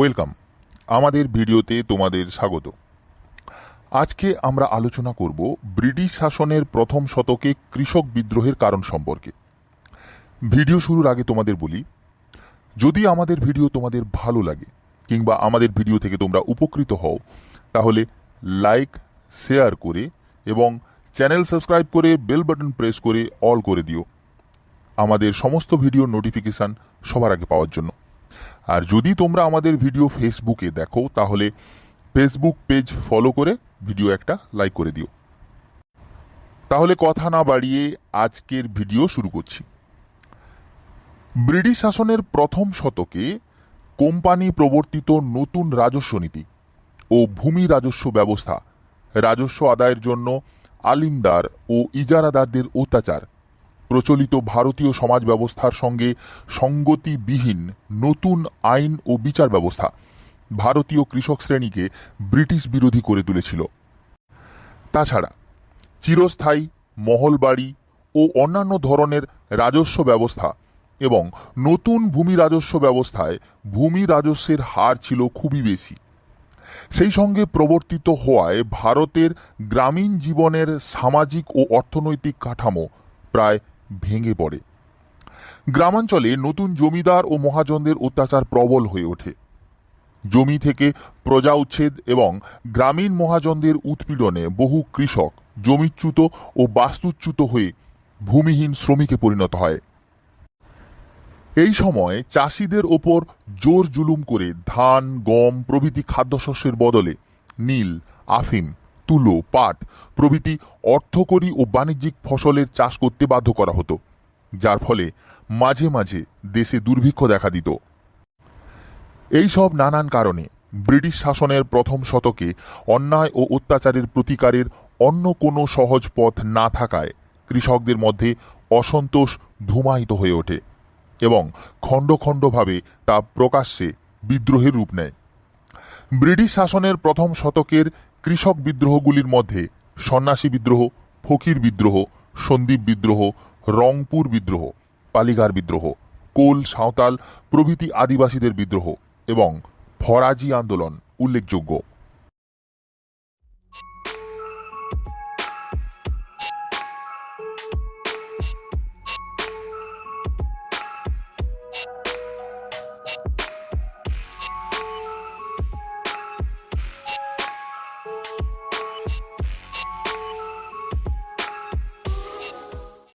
Welcome. আমাদের ভিডিওতে তোমাদের স্বাগত। আজকে আমরা আলোচনা করব ব্রিটিশ শাসনের প্রথম শতকে কৃষক বিদ্রোহের কারণ সম্পর্কে। ভিডিও শুরুর আগে তোমাদের বলি, যদি আমাদের ভিডিও তোমাদের ভালো লাগে কিংবা আমাদের ভিডিও থেকে তোমরা উপকৃত হও, তাহলে লাইক, শেয়ার করে এবং চ্যানেল সাবস্ক্রাইব করে বেল বাটন প্রেস করে অল করে দিও। আমাদের সমস্ত ভিডিও নোটিফিকেশান সবার আগে পাওয়ার জন্য। আর যদি তোমরা আমাদের ভিডিও ফেসবুকে দেখো, তাহলে ফেসবুক পেজ ফলো করে ভিডিও একটা লাইক করে দিও। তাহলে কথা না বাড়িয়ে আজকের ভিডিও শুরু করছি। ব্রিটিশ শাসনের প্রথম শতকে কোম্পানি প্রবর্তিত নতুন রাজস্ব নীতি ও ভূমি রাজস্ব ব্যবস্থা, রাজস্ব আদায়ের জন্য আলিমদার ও ইজারাদারদের অত্যাচার প্রচলিত ভারতীয় সমাজ ব্যবস্থার সঙ্গে সঙ্গতিবিহীন নতুন আইন ও বিচার ব্যবস্থা ভারতীয় কৃষক শ্রেণীকে ব্রিটিশ বিরোধী করে তুলেছিল। তাছাড়া চিরস্থায়ী মহলবাড়ি ও অন্যান্য ধরনের রাজস্ব ব্যবস্থা এবং নতুন ভূমি রাজস্ব ব্যবস্থায় ভূমি রাজস্বের হার ছিল খুবই বেশি। সেই সঙ্গে প্রবর্তিত হওয়ায় ভারতের গ্রামীণ জীবনের সামাজিক ও অর্থনৈতিক কাঠামো প্রায় ভেঙে পড়ে। গ্রামাঞ্চলে নতুন জমিদার ও মহাজনদের অত্যাচার প্রবল হয়ে ওঠে। জমি থেকে প্রজা উচ্ছেদ এবং গ্রামীণ মহাজনদের উৎপীড়নে বহু কৃষক জমিচ্যুত ও বাস্তুচ্যুত হয়ে ভূমিহীন শ্রমিকে পরিণত হয়। এই সময় চাষিদের ওপর জোর জুলুম করে ধান, গম প্রভৃতি খাদ্যশস্যের বদলে নীল, আফিম তুলো, পাট প্রভৃতি অর্থকরী ও বাণিজ্যিক ফসলের চাষ করতে বাধ্য করা হতো, যার ফলে মাঝে মাঝে দেশে দুর্ভিক্ষ দেখা দিত। এই সব নানান কারণে ব্রিটিশ শাসনের প্রথম শতকে অন্যায় ও অত্যাচারের প্রতিকারের অন্য কোনো সহজ পথ না থাকায় কৃষকদের মধ্যে অসন্তোষ ধুমায়িত হয়ে ওঠে এবং খণ্ড খণ্ডভাবে তা প্রকাশ্যে বিদ্রোহের রূপ নেয়। ব্রিটিশ শাসনের প্রথম শতকের কৃষক বিদ্রোহগুলির মধ্যে সন্ন্যাসী বিদ্রোহ, ফকির বিদ্রোহ, সন্দীপ বিদ্রোহ, রংপুর বিদ্রোহ, পালিগার বিদ্রোহ, কোল, সাঁওতাল প্রভৃতি আদিবাসীদের বিদ্রোহ এবং ফরাজি আন্দোলন উল্লেখযোগ্য।